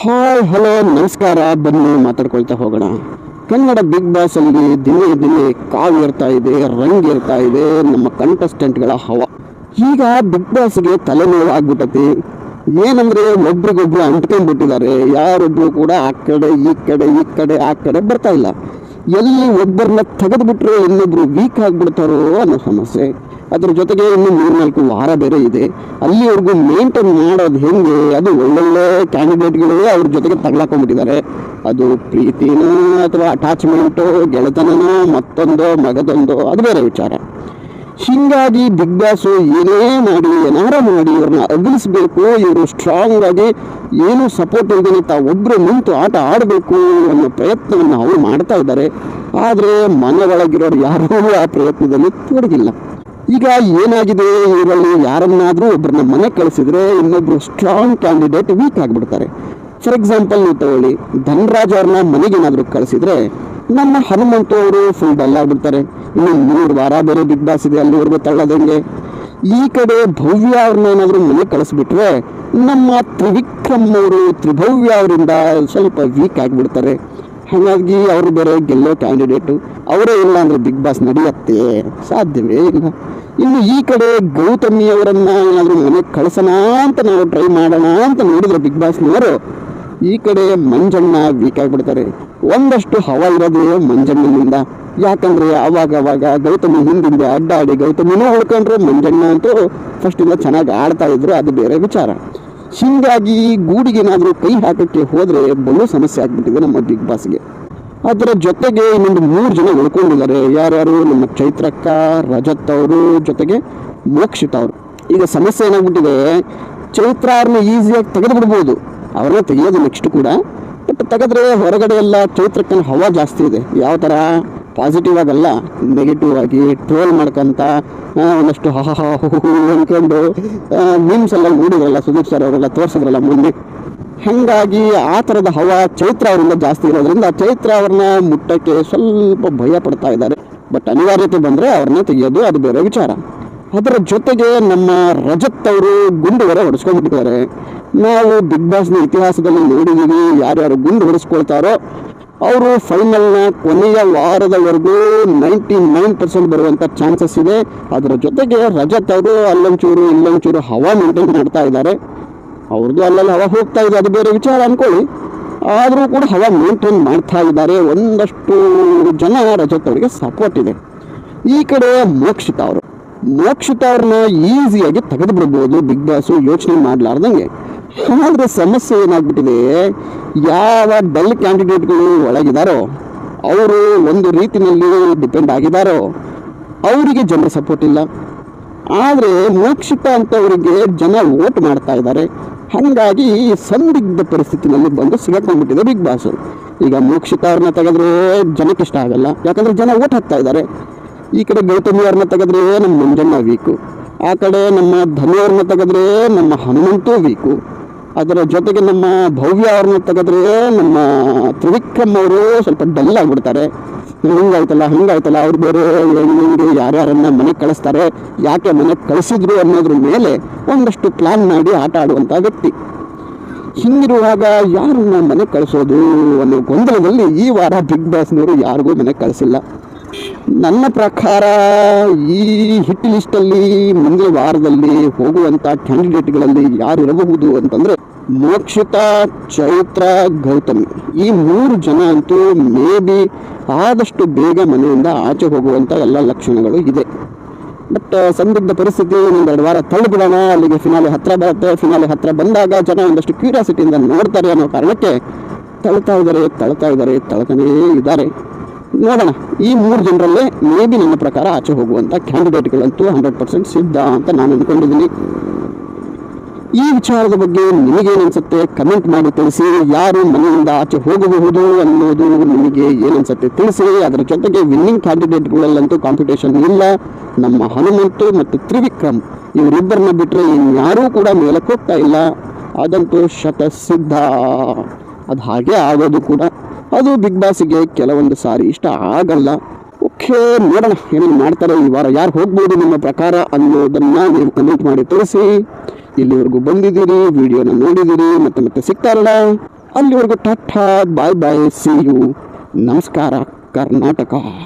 Hi hello ನಮಸ್ಕಾರ. ಬನ್ನಿ, ಮಾತಾಡ್ಕೊಳ್ತಾ ಹೋಗೋಣ. ಕನ್ನಡ ಬಿಗ್ ಬಾಸ್ ಅಲ್ಲಿ ದಿನೇ ದಿನೇ ಕಾವು ಇರ್ತಾ ಇದೆ, ರಂಗ್ ಇರ್ತಾ ಇದೆ, ನಮ್ಮ ಕಂಟೆಸ್ಟೆಂಟ್ಗಳ ಹವ. ಈಗ ಬಿಗ್ ಬಾಸ್ಗೆ ತಲೆನೋವು ಆಗ್ಬಿಟ್ಟತಿ ಏನಂದ್ರೆ ಒಬ್ರಿಗೊಬ್ರು ಅಂಟ್ಕೊಂಡ್ಬಿಟ್ಟಿದ್ದಾರೆ. ಯಾರೊಬ್ರು ಕೂಡ ಆ ಕಡೆ, ಈ ಕಡೆ ಈ ಕಡೆ, ಆ ಕಡೆ ಬರ್ತಾ ಇಲ್ಲ. ಎಲ್ಲಿ ಒಬ್ಬರನ್ನ ತೆಗೆದುಬಿಟ್ರೆ ಇನ್ನೊಬ್ರು ವೀಕ್ ಆಗ್ಬಿಡ್ತಾರೋ ಅನ್ನೋ ಸಮಸ್ಯೆ. ಅದ್ರ ಜೊತೆಗೆ ಇನ್ನು ಮೂರ್ನಾಲ್ಕು ವಾರ ಬೇರೆ ಇದೆ. ಅಲ್ಲಿವರೆಗೂ ಮೇಂಟೈನ್ ಮಾಡೋದು ಹೆಂಗೆ? ಅದು ಒಳ್ಳೊಳ್ಳೆ ಕ್ಯಾಂಡಿಡೇಟ್ಗಳು ಅವ್ರ ಜೊತೆಗೆ ತಗ್ಲಾಕೊಂಡ್ಬಿಟ್ಟಿದ್ದಾರೆ. ಅದು ಪ್ರೀತಿನೋ ಅಥವಾ ಅಟ್ಯಾಚ್ಮೆಂಟು ಗೆಳೆತನನೋ, ಮತ್ತೊಂದೋ, ಮಗದೊಂದೋ, ಅದು ಬೇರೆ ವಿಚಾರ. ಹಿಂಗಾಗಿ ಬಿಗ್ ಬಾಸು ಏನೇ ಮಾಡಿ, ಏನಾರ ಮಾಡಿ, ಇವ್ರನ್ನ ಅಗಲಿಸ್ಬೇಕು, ಇವರು ಸ್ಟ್ರಾಂಗ್ ಆಗಿ ಏನು ಸಪೋರ್ಟ್ ಇಲ್ದೇನೆ ತಾವೊಬ್ಬರು ನಿಂತು ಆಟ ಆಡಬೇಕು ಅನ್ನೋ ಪ್ರಯತ್ನವನ್ನು ಅವರು ಮಾಡ್ತಾ ಇದ್ದಾರೆ. ಆದರೆ ಮನೆ ಒಳಗಿರೋರು ಯಾರೂ ಆ ಪ್ರಯತ್ನದಲ್ಲಿ ತೊಡಗಿಲ್ಲ. ಈಗ ಏನಾಗಿದೆ? ಇವರಲ್ಲಿ ಯಾರನ್ನಾದರೂ ಒಬ್ಬರನ್ನ ಮನೆ ಕಳಿಸಿದ್ರೆ ಇನ್ನೊಬ್ರು ಸ್ಟ್ರಾಂಗ್ ಕ್ಯಾಂಡಿಡೇಟ್ ವೀಕ್ ಆಗಿಬಿಡ್ತಾರೆ. ಫಾರ್ ಎಕ್ಸಾಂಪಲ್ ನೀವು ತಗೊಳ್ಳಿ, ಧನರಾಜ್ ಅವ್ರನ್ನ ಮನೆಗೇನಾದರೂ ಕಳಿಸಿದ್ರೆ ನಮ್ಮ ಹನುಮಂತು ಅವರು ಫುಲ್ ಡಲ್ ಆಗ್ಬಿಡ್ತಾರೆ. ಇನ್ನು ಮೂರು ವಾರ ಬೇರೆ ಬಿಗ್ ಬಾಸ್ ಇದೆ, ಅಲ್ಲಿವರೆಗೂ ತಳ್ಳೋದಂಗೆ. ಈ ಕಡೆ ಭವ್ಯ ಅವ್ರನ್ನ ಏನಾದರೂ ಮನೆ ಕಳಿಸ್ಬಿಟ್ರೆ ನಮ್ಮ ತ್ರಿವಿಕ್ರಮ್ ಅವರು, ತ್ರಿಭವ್ಯ ಅವರಿಂದ ಸ್ವಲ್ಪ ವೀಕ್ ಆಗಿಬಿಡ್ತಾರೆ. ಹಾಗಾಗಿ ಅವರು ಬೇರೆ ಗೆಲ್ಲೋ ಕ್ಯಾಂಡಿಡೇಟು ಅವರೇ ಇಲ್ಲ ಅಂದರೆ ಬಿಗ್ ಬಾಸ್ ನಡೆಯುತ್ತೆ. ಸಾಧ್ಯವೇ ಇಲ್ಲ. ಇನ್ನು ಈ ಕಡೆ ಗೌತಮಿ ಅವರನ್ನ ಏನಾದರೂ ಮನೆಗೆ ಕಳಿಸೋಣ ಅಂತ ನಾವು ಟ್ರೈ ಮಾಡೋಣ ಅಂತ ನೋಡಿದ್ರೆ ಬಿಗ್ ಬಾಸ್ನವರು ಈ ಕಡೆ ಮಂಜಣ್ಣ ವೀಕ್ ಆಗಿಬಿಡ್ತಾರೆ. ಒಂದಷ್ಟು ಹವ ಇರೋದು ಮಂಜಣ್ಣನಿಂದ. ಯಾಕಂದ್ರೆ ಅವಾಗ ಅವಾಗ ಗೌತಮಿ ಹಿಂದಿಂದ ಅಡ್ಡಾಡಿ ಗೌತಮಿನೂ ಉಳ್ಕೊಂಡ್ರು ಮಂಜಣ್ಣ ಅಂತೂ ಫಸ್ಟಿಂದ ಚೆನ್ನಾಗಿ ಆಡ್ತಾ ಇದ್ರು, ಅದು ಬೇರೆ ವಿಚಾರ. ಹೀಗಾಗಿ ಗೂಡಿಗೇನಾದರೂ ಕೈ ಹಾಕಕ್ಕೆ ಹೋದರೆ ಬಲು ಸಮಸ್ಯೆ ಆಗಿಬಿಟ್ಟಿದೆ ನಮ್ಮ ಬಿಗ್ ಬಾಸ್ಗೆ. ಅದರ ಜೊತೆಗೆ ಇನ್ನೊಂದು ಮೂರು ಜನ ಉಳ್ಕೊಂಡಿದ್ದಾರೆ. ಯಾರ್ಯಾರು? ನಮ್ಮ ಚೈತ್ರಕ್ಕ, ರಜತ್ ಅವರು, ಜೊತೆಗೆ ಮೋಕ್ಷಿತ ಅವರು. ಈಗ ಸಮಸ್ಯೆ ಏನಾಗ್ಬಿಟ್ಟಿದೆ ಚೈತ್ರ ಅವ್ರನ್ನ ಈಸಿಯಾಗಿ ತೆಗೆದು ಬಿಡ್ಬೋದು ಅವ್ರನ್ನ ತೆಗೆಯೋದು ನೆಕ್ಸ್ಟ್ ಕೂಡ. ಬಟ್ ತೆಗೆದ್ರೆ ಹೊರಗಡೆ ಎಲ್ಲ ಚೈತ್ರಕ್ಕನ ಹವಾ ಜಾಸ್ತಿ ಇದೆ. ಯಾವ ಥರ ಪಾಸಿಟಿವ್ ಆಗಲ್ಲ ನೆಗೆಟಿವ್ ಆಗಿ ಟ್ರೋಲ್ ಮಾಡ್ಕೊಂತ ಒಂದಷ್ಟು ಹಾ, ಹ ಅಂದ್ಕೊಂಡು ಮೀಮ್ಸ್ ಎಲ್ಲ ನೋಡಿದ್ರಲ್ಲ ಸುದೀಪ್ ಸರ್ ಅವರೆಲ್ಲ ತೋರಿಸಿದ್ರಲ್ಲ ಮೊನ್ನೆ. ಹಾಗಾಗಿ ಆ ಥರದ ಹವ ಚೈತ್ರ ಅವರಿಂದ ಜಾಸ್ತಿ ಇರೋದ್ರಿಂದ ಚೈತ್ರ ಅವ್ರನ್ನ ಮುಟ್ಟಕ್ಕೆ ಸ್ವಲ್ಪ ಭಯ ಪಡ್ತಾ ಇದ್ದಾರೆ. ಬಟ್ ಅನಿವಾರ್ಯತೆ ಬಂದರೆ ಅವ್ರನ್ನ ತೆಗೆಯೋದು ಅದು ಬೇರೆ ವಿಚಾರ. ಅದರ ಜೊತೆಗೆ ನಮ್ಮ ರಜತ್ ಅವರು ಗುಂಡು ಹೊರ ಹೊಡೆಸ್ಕೊಂಡ್ಬಿಟ್ಟಿದ್ದಾರೆ. ನಾವು ಬಿಗ್ ಬಾಸ್ನ ಇತಿಹಾಸದಲ್ಲಿ ನೋಡಿದ್ದೀವಿ ಯಾರ್ಯಾರು ಗುಂಡು ಹೊಡೆಸ್ಕೊಳ್ತಾರೋ ಅವರು ಫೈನಲ್ನ ಕೊನೆಯ ವಾರದವರೆಗೂ ನೈಂಟಿ ನೈನ್ ಪರ್ಸೆಂಟ್ ಬರುವಂಥ ಚಾನ್ಸಸ್ ಇದೆ. ಅದರ ಜೊತೆಗೆ ರಜತ್ ಅವರು ಅಲ್ಲೊಂಚೂರು, ಇಲ್ಲೊಂಚೂರು ಹವಾ ಮೇಂಟೈನ್ ಮಾಡ್ತಾ ಇದ್ದಾರೆ. ಅವ್ರದ್ದು ಅಲ್ಲಲ್ಲಿ ಹವಾ ಹೋಗ್ತಾ ಇದೆ, ಅದು ಬೇರೆ ವಿಚಾರ ಅನ್ಕೊಳ್ಳಿ. ಆದರೂ ಕೂಡ ಹವಾ ಮೇಂಟೈನ್ ಮಾಡ್ತಾ ಇದ್ದಾರೆ. ಒಂದಷ್ಟು ಜನ ರಜತ್ ಅವರಿಗೆ ಸಪೋರ್ಟ್ ಇದೆ. ಈ ಕಡೆ ಮೋಕ್ಷಿತ ಅವರು. ಮೋಕ್ಷಿತ ಅವ್ರನ್ನ ಈಸಿಯಾಗಿ ತೆಗೆದು ಬಿಡ್ಬೋದು ಬಿಗ್ ಬಾಸು ಯೋಚನೆ ಮಾಡಲಾರ್ದಂಗೆ. ಆದರೆ ಸಮಸ್ಯೆ ಏನಾಗ್ಬಿಟ್ಟಿದೆ, ಯಾವ ಡಲ್ ಕ್ಯಾಂಡಿಡೇಟ್ಗಳು ಒಳಗಿದಾರೋ, ಅವರು ಒಂದು ರೀತಿಯಲ್ಲಿ ಡಿಪೆಂಡ್ ಆಗಿದಾರೋ, ಅವರಿಗೆ ಜನರ ಸಪೋರ್ಟ್ ಇಲ್ಲ. ಆದರೆ ಮೋಕ್ಷಿತ ಅಂತವರಿಗೆ ಜನ ವೋಟ್ ಮಾಡ್ತಾ ಇದ್ದಾರೆ. ಹಾಗಾಗಿ ಸಂದಿಗ್ಧ ಪರಿಸ್ಥಿತಿನಲ್ಲಿ ಬಂದು ಸಿಗಾಕೊಂಡ್ಬಿಟ್ಟಿದೆ ಬಿಗ್ ಬಾಸ್ ಈಗ ಮೋಕ್ಷಿತ ಅವ್ರನ್ನ ತೆಗೆದ್ರೆ ಜನಕ್ಕೆ ಇಷ್ಟ ಆಗಲ್ಲ. ಯಾಕಂದ್ರೆ ಜನ ಓಟ್ ಹಾಕ್ತಾ ಇದ್ದಾರೆ. ಈ ಕಡೆ ಗೌತಮಿ ಅವ್ರನ್ನ ತೆಗೆದ್ರೆ ನಮ್ಮ ಮಂಜಣ್ಣ ವೀಕು ಆ ಕಡೆ ನಮ್ಮ ಧನಿಯವ್ರನ್ನ ತೆಗೆದ್ರೆ ನಮ್ಮ ಹನುಮಂತು ವೀಕು ಅದರ ಜೊತೆಗೆ ನಮ್ಮ ಭವ್ಯ ಅವ್ರನ್ನ ತೆಗೆದ್ರೆ ನಮ್ಮ ತ್ರಿವಿಕ್ರಮ್ ಅವರು ಸ್ವಲ್ಪ ಡಲ್ ಆಗಿಬಿಡ್ತಾರೆ. ಹಿಂಗಾಯ್ತಲ್ಲ, ಹಂಗಾಯ್ತಲ್ಲ, ಅವ್ರು ಬೇರೆ ಹೆಂಗೆ ಯಾರ್ಯಾರನ್ನ ಮನೆಗೆ ಕಳಿಸ್ತಾರೆ, ಯಾಕೆ ಮನೆಗೆ ಕಳಿಸಿದ್ರು ಅನ್ನೋದ್ರ ಮೇಲೆ ಒಂದಷ್ಟು ಪ್ಲಾನ್ ಮಾಡಿ ಆಟ ಆಡುವಂಥ ವ್ಯಕ್ತಿ. ಹಿಂಗಿರುವಾಗ ಯಾರನ್ನ ಮನೆ ಕಳಿಸೋದು ಅನ್ನೋ ಗೊಂದಲದಲ್ಲಿ ಈ ವಾರ ಬಿಗ್ ಬಾಸ್ನವರು ಯಾರಿಗೂ ಮನೆ ಕಳಿಸಿಲ್ಲ. ನನ್ನ ಪ್ರಕಾರ ಈ ಹಿಟ್ ಲಿಸ್ಟಲ್ಲಿ ಮುಂದಿನ ವಾರದಲ್ಲಿ ಹೋಗುವಂಥ ಕ್ಯಾಂಡಿಡೇಟ್ಗಳಲ್ಲಿ ಯಾರು ಇರಬಹುದು ಅಂತಂದರೆ ಮೋಕ್ಷಿತ ಚೈತ್ರ ಗೌತಮಿ. ಈ ಮೂರು ಜನ ಅಂತೂ ಮೇ ಬಿ ಆದಷ್ಟು ಬೇಗ ಮನೆಯಿಂದ ಆಚೆ ಹೋಗುವಂಥ ಎಲ್ಲ ಲಕ್ಷಣಗಳು ಇದೆ. ಬಟ್ ಸಂದಿಗ್ಧ ಪರಿಸ್ಥಿತಿ ಒಂದೆರಡು ವಾರ ತಳ್ಳಿಬಿಡೋಣ, ಅಲ್ಲಿಗೆ ಫಿನಾಲೆ ಹತ್ರ ಬರುತ್ತೆ ಫಿನಾಲೆ ಹತ್ರ ಬಂದಾಗ ಜನ ಒಂದಷ್ಟು ಕ್ಯೂರಿಯಾಸಿಟಿಯಿಂದ ನೋಡ್ತಾರೆ ಅನ್ನೋ ಕಾರಣಕ್ಕೆ ತಳ್ತಾ ಇದ್ದಾರೆ ತಳ್ತಾ ಇದ್ದಾರೆ, ತಳ್ತಾನೇ ಇದ್ದಾರೆ. ನೋಡೋಣ. ಈ ಮೂರು ಜನರಲ್ಲೇ ಮೇ ಬಿ ನನ್ನ ಪ್ರಕಾರ ಆಚೆ ಹೋಗುವಂಥ ಕ್ಯಾಂಡಿಡೇಟ್ಗಳಂತೂ ಹಂಡ್ರೆಡ್ ಪರ್ಸೆಂಟ್ ಸಿದ್ಧ ಅಂತ ನಾನು ಅಂದ್ಕೊಂಡಿದ್ದೀನಿ ಈ ವಿಚಾರದ ಬಗ್ಗೆ ನಿಮಗೇನು ಅನ್ಸುತ್ತೆ ಕಮೆಂಟ್ ಮಾಡಿ ತಿಳಿಸಿ. ಯಾರು ಮನೆಯಿಂದ ಆಚೆ ಹೋಗಬಹುದು ಅನ್ನೋದು ನಿಮಗೆ ಏನನ್ಸುತ್ತೆ ತಿಳಿಸಿ. ಅದರ ಜೊತೆಗೆ ವಿನ್ನಿಂಗ್ ಕ್ಯಾಂಡಿಡೇಟ್ಗಳಲ್ಲಂತೂ ಕಾಂಪಿಟೇಷನ್ ಇಲ್ಲ. ನಮ್ಮ ಹನುಮಂತು ಮತ್ತು ತ್ರಿವಿಕ್ರಮ್ ಇವರಿಬ್ಬರನ್ನ ಬಿಟ್ಟರೆ ಇನ್ಯಾರೂ ಕೂಡ ಮೇಲಕ್ಕೆ ಹೋಗ್ತಾ ಇಲ್ಲ. ಅದಂತೂ ಶತಸಿದ್ಧ. ಅದು ಹಾಗೆ ಆಗೋದು ಕೂಡ. ಅದು ಬಿಗ್ ಬಾಸ್ಗೆ ಕೆಲವೊಂದು ಸಾರಿ ಇಷ್ಟ ಆಗಲ್ಲ. ಓಕೆ, ನೋಡೋಣ ಏನೇನು ಮಾಡ್ತಾರೆ. ಈ ವಾರ ಯಾರು ಹೋಗ್ಬೋದು ನಿಮ್ಮ ಪ್ರಕಾರ ಅನ್ನೋದನ್ನ ನೀವು ಕಮೆಂಟ್ ಮಾಡಿ ತೋರಿಸಿ. ಇಲ್ಲಿವರೆಗೂ ಬಂದಿದ್ದೀರಿ, ವಿಡಿಯೋನ ನೋಡಿದ್ದೀರಿ, ಮತ್ತೆ ಮತ್ತೆ ಸಿಗ್ತಾರಲ್ಲ ಅಲ್ಲಿವರೆಗೂ ta-ta bye bye see you ನಮಸ್ಕಾರ, ಕರ್ನಾಟಕ.